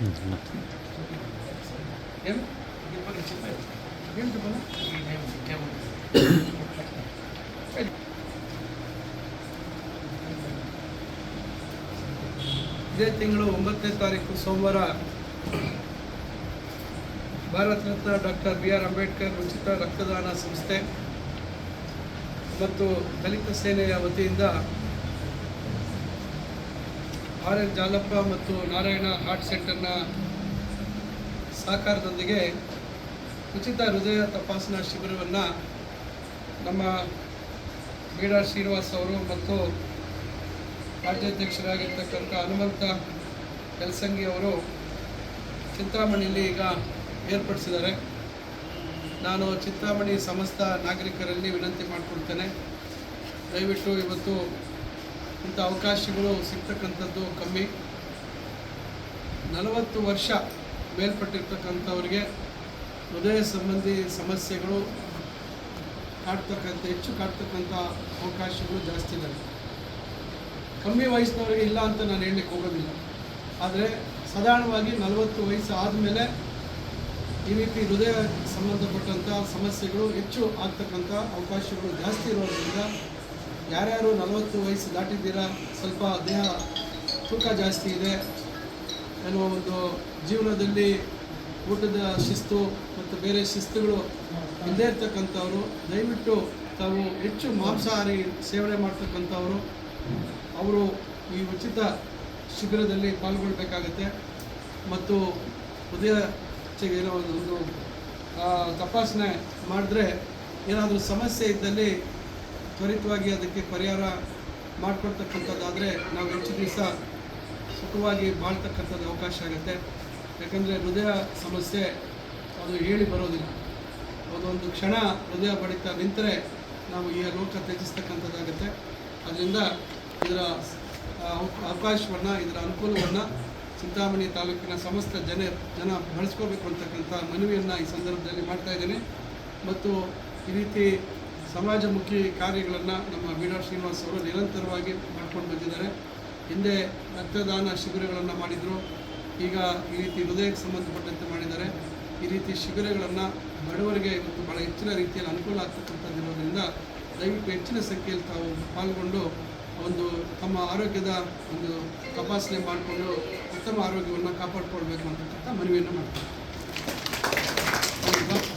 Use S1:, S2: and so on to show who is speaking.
S1: ಇದೇ ತಿಂಗಳು ಒಂಬತ್ತನೇ ತಾರೀಕು ಸೋಮವಾರ Bharat Ratna doctor B R Ambedkar ಉಚಿತ ರಕ್ತದಾನ ಸಂಸ್ಥೆ ಮತ್ತು ದಲಿತ ಸೇನೆಯ ವತಿಯಿಂದ ಆರ್ ಎಲ್ ಜಾಲಪ್ಪ ಮತ್ತು ನಾರಾಯಣ ಹಾರ್ಟ್ ಸೆಂಟರ್ನ ಸಹಕಾರದೊಂದಿಗೆ ಉಚಿತ ಹೃದಯ ತಪಾಸಣಾ ಶಿಬಿರವನ್ನು ನಮ್ಮ ಬೀಡಾ ಶ್ರೀನಿವಾಸ್ ಅವರು ಮತ್ತು ರಾಜ್ಯಾಧ್ಯಕ್ಷರಾಗಿರ್ತಕ್ಕಂಥ ಹನುಮಂತ ಕೆಲಸಂಗಿ ಅವರು ಚಿಂತಾಮಣಿಯಲ್ಲಿ ಈಗ ಏರ್ಪಡಿಸಿದ್ದಾರೆ. ನಾನು ಚಿಂತಾಮಣಿ ಸಮಸ್ತ ನಾಗರಿಕರಲ್ಲಿ ವಿನಂತಿ ಮಾಡಿಕೊಡ್ತೇನೆ ದಯವಿಟ್ಟು ಇವತ್ತು ಇಂಥ ಅವಕಾಶಗಳು ಸಿಗ್ತಕ್ಕಂಥದ್ದು ಕಮ್ಮಿ. ನಲವತ್ತು ವರ್ಷ ಮೇಲ್ಪಟ್ಟಿರ್ತಕ್ಕಂಥವ್ರಿಗೆ ಹೃದಯ ಸಂಬಂಧಿ ಸಮಸ್ಯೆಗಳು ಕಾಡ್ತಕ್ಕಂಥ, ಹೆಚ್ಚು ಕಾಡ್ತಕ್ಕಂಥ ಅವಕಾಶಗಳು ಜಾಸ್ತಿ ಇದ್ದಾವೆ. ಕಮ್ಮಿ ವಯಸ್ಸಿನವರಿಗೆ ಇಲ್ಲ ಅಂತ ನಾನು ಹೇಳಲಿಕ್ಕೆ ಹೋಗೋದಿಲ್ಲ. ಆದರೆ ಸಾಧಾರಣವಾಗಿ ನಲವತ್ತು ವಯಸ್ಸು ಆದಮೇಲೆ ಈ ರೀತಿ ಹೃದಯ ಸಂಬಂಧಪಟ್ಟಂಥ ಸಮಸ್ಯೆಗಳು ಹೆಚ್ಚು ಆಗ್ತಕ್ಕಂಥ ಅವಕಾಶಗಳು ಜಾಸ್ತಿ ಇರೋದ್ರಿಂದ ಯಾರ್ಯಾರು ನಲವತ್ತು ವಯಸ್ಸು ದಾಟಿದ್ದೀರಾ, ಸ್ವಲ್ಪ ದೇಹ ತೂಕ ಜಾಸ್ತಿ ಇದೆ ಅನ್ನುವ ಒಂದು ಜೀವನದಲ್ಲಿ ಊಟದ ಶಿಸ್ತು ಮತ್ತು ಬೇರೆ ಶಿಸ್ತುಗಳು ಇಲ್ಲದೇ ಇರ್ತಕ್ಕಂಥವ್ರು, ದಯವಿಟ್ಟು ತಾವು ಹೆಚ್ಚು ಮಾಂಸಾಹಾರಿ ಸೇವನೆ ಮಾಡ್ತಕ್ಕಂಥವರು, ಅವರು ಈ ಉಚಿತ ಶಿಬಿರದಲ್ಲಿ ಪಾಲ್ಗೊಳ್ಬೇಕಾಗತ್ತೆ ಮತ್ತು ಹೃದಯ ಏನೋ ಒಂದು ತಪಾಸಣೆ ಮಾಡಿದ್ರೆ ಏನಾದರೂ ಸಮಸ್ಯೆ ಇದ್ದಲ್ಲಿ ತ್ವರಿತವಾಗಿ ಅದಕ್ಕೆ ಪರಿಹಾರ ಮಾಡಿಕೊಡ್ತಕ್ಕಂಥದ್ದಾದರೆ ನಾವು ಹೆಚ್ಚು ದಿವಸ ಸುಖವಾಗಿ ಬಾಳ್ತಕ್ಕಂಥದ್ದು ಅವಕಾಶ ಆಗುತ್ತೆ. ಯಾಕಂದರೆ ಹೃದಯ ಸಮಸ್ಯೆ ಅದು ಹೇಳಿ ಬರೋದಿಲ್ಲ. ಅದೊಂದು ಕ್ಷಣ ಹೃದಯ ಬಡಿತ ನಿಂತರೆ ನಾವು ಈ ಲೋಕ ತ್ಯಜಿಸ್ತಕ್ಕಂಥದ್ದಾಗುತ್ತೆ. ಅದರಿಂದ ಇದರ ಅವಕಾಶವನ್ನು, ಇದರ ಅನುಕೂಲವನ್ನು ಚಿಂತಾಮಣಿ ತಾಲೂಕಿನ ಸಮಸ್ತ ಜನ ಜನ ಬಳಸ್ಕೋಬೇಕು ಅಂತಕ್ಕಂಥ ಮನವಿಯನ್ನು ಈ ಸಂದರ್ಭದಲ್ಲಿ ಮಾಡ್ತಾ ಇದ್ದೇನೆ. ಮತ್ತು ಈ ರೀತಿ ಸಮಾಜಮುಖಿ ಕಾರ್ಯಗಳನ್ನು ನಮ್ಮ ಬೀಡಾ ಶ್ರೀನಿವಾಸ್ ಅವರು ನಿರಂತರವಾಗಿ ಮಾಡ್ಕೊಂಡು ಬಂದಿದ್ದಾರೆ. ಹಿಂದೆ ರಕ್ತದಾನ ಶಿಬಿರಗಳನ್ನು ಮಾಡಿದರು. ಈಗ ಈ ರೀತಿ ಹೃದಯಕ್ಕೆ ಸಂಬಂಧಪಟ್ಟಂತೆ ಮಾಡಿದ್ದಾರೆ. ಈ ರೀತಿ ಶಿಬಿರಗಳನ್ನು ಬಡವರಿಗೆ ಇವತ್ತು ಭಾಳ ಹೆಚ್ಚಿನ ರೀತಿಯಲ್ಲಿ ಅನುಕೂಲ ಆಗ್ತಕ್ಕಂಥದ್ದಿರೋದ್ರಿಂದ ದಯವಿಟ್ಟು ಹೆಚ್ಚಿನ ಸಂಖ್ಯೆಯಲ್ಲಿ ತಾವು ಪಾಲ್ಗೊಂಡು ಒಂದು ತಮ್ಮ ಆರೋಗ್ಯದ ಒಂದು ತಪಾಸಣೆ ಮಾಡಿಕೊಂಡು ಉತ್ತಮ ಆರೋಗ್ಯವನ್ನು ಕಾಪಾಡಿಕೊಳ್ಬೇಕು ಅಂತಕ್ಕಂಥ ಮನವಿಯನ್ನು ಮಾಡ್ತಾರೆ